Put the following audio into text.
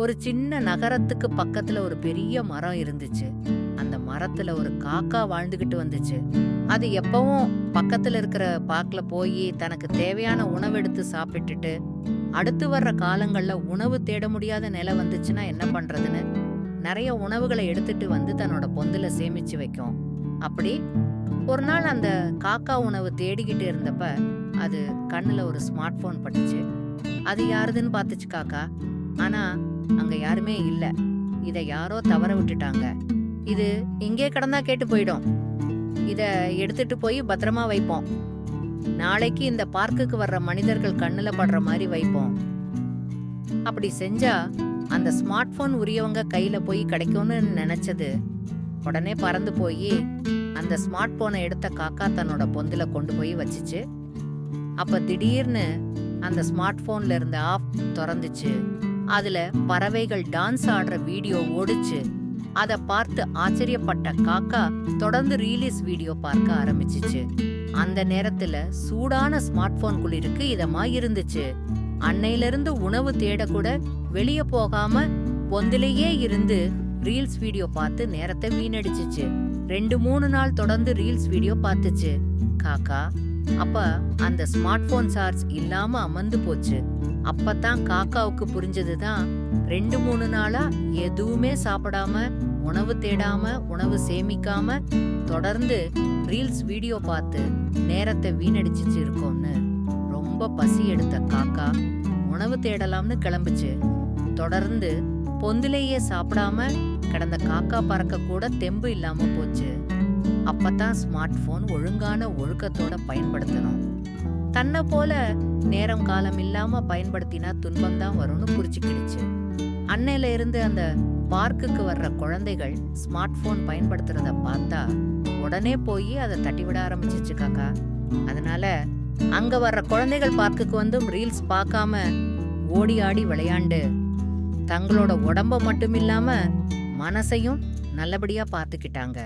ஒரு சின்ன நகரத்துக்கு பக்கத்துல ஒரு பெரிய மரம் இருந்துச்சு. அந்த மரத்துல ஒரு காக்கா வாழ்ந்துகிட்டு வந்துச்சு. அது எப்பவும் பக்கத்துல இருக்கிற பாக்குல போய் தனக்கு தேவையான உணவு எடுத்து சாப்பிட்டுட்டு அடுத்து வர்ற காலங்கள்ல உணவு தேட முடியாத நிலை வந்துச்சுன்னா என்ன பண்றதுன்னு நிறைய உணவுகளை எடுத்துட்டு வந்து தன்னோட பொந்துல சேமிச்சு வைக்கும். அப்படி ஒரு நாள் அந்த காக்கா உணவு தேடிக்கிட்டு இருந்தப்ப அது கண்ணுல ஒரு ஸ்மார்ட் போன் பட்டுச்சு. அது யாருதுன்னு பார்த்துச்சு காக்கா? ஆனா அங்க யாருமே இல்ல. இத யாரோ தவற விட்டுட்டாங்க. இது இங்கே கடந்தா கேட்டு போயிடும். இத எடுத்துட்டு போய் பத்திரமா வைப்போம். நாளைக்கு இந்த பார்க்குக்கு வர்ற மனிதர்கள் கண்ணுல படுற மாதிரி வைப்போம். அப்படி செஞ்சா அந்த ஸ்மார்ட் போன் உரியவங்க கையில போய் கிடைக்கும்னு நினைச்சது. உடனே பறந்து போய் அந்த ஸ்மார்ட் போனை எடுத்த காக்கா தன்னோட பொந்தில கொண்டு போய் வச்சுச்சு. அப்ப திடீர்னு அந்த ஸ்மார்ட் போன்ல இருந்த ஆஃப் திறந்துச்சு. அதுல பறவைகள் டான்ஸ் ஆடுற வீடியோ ஓடுச்சு. அத பார்த்து ஆச்சரியப்பட்ட காக்கா தொடர்ந்து ரீலீஸ் வீடியோ பார்க்க ஆரம்பிச்சுச்சு. அந்த நேரத்துல சூடான ஸ்மார்ட் போன் குளிருக்கு இதமா இருந்துச்சு. அன்னையிலிருந்து உணவு தேட கூட வெளியே போகாம பொந்திலேயே இருந்து ரீல்ஸ் வீடியோ பார்த்து நேரத்தை வீணடிச்சிச்சு. ரெண்டு மூணு நாள் தொடர்ந்து ரீல்ஸ் வீடியோ பார்த்துச்சு. காக்கா அப்ப அந்த ஸ்மார்ட் போன் சார்ஜ் இல்லாம அமர்ந்து போச்சு. அப்பதான் காக்காவுக்கு புரிஞ்சதுதான் ரெண்டு மூணு நாளா எதுவுமே சாப்பிடாம உணவு தேடாம உணவு சேமிக்காம தொடர்ந்து ரீல்ஸ் வீடியோ பார்த்து நேரத்தை வீணடிச்சிச்சு இருக்கோம்னு ரொம்ப பசி எடுத்த காக்கா உணவு தேடலாம்னு கிளம்புச்சு. தொடர்ந்து பொந்திலேயே சாப்பிடாம கடந்த காக்கா பறக்க கூட தெம்பு இல்லாம போச்சு. அப்பதான் ஸ்மார்ட் போன் ஒழுங்கான ஒழுக்கத்தோட பயன்படுத்தணும். தன்னை போல நேரம் காலம் இல்லாம பயன்படுத்தினா துன்பம் தான் வரும்னு புரிச்சுக்கிடுச்சு அன்னையில இருந்து அந்த பார்க்குக்கு வர்ற குழந்தைகள் ஸ்மார்ட் போன் பயன்படுத்துறத பார்த்தா உடனே போய் அதை தட்டி விட ஆரம்பிச்சிச்சு காக்கா. அதனால அங்க வர்ற குழந்தைகள் பார்க்குக்கு வந்தும் ரீல்ஸ் பார்க்காம ஓடி ஆடி விளையாண்டு தங்களோட உடம்ப மட்டும் இல்லாம மனசையும் நல்லபடியா பார்த்துக்கிட்டாங்க.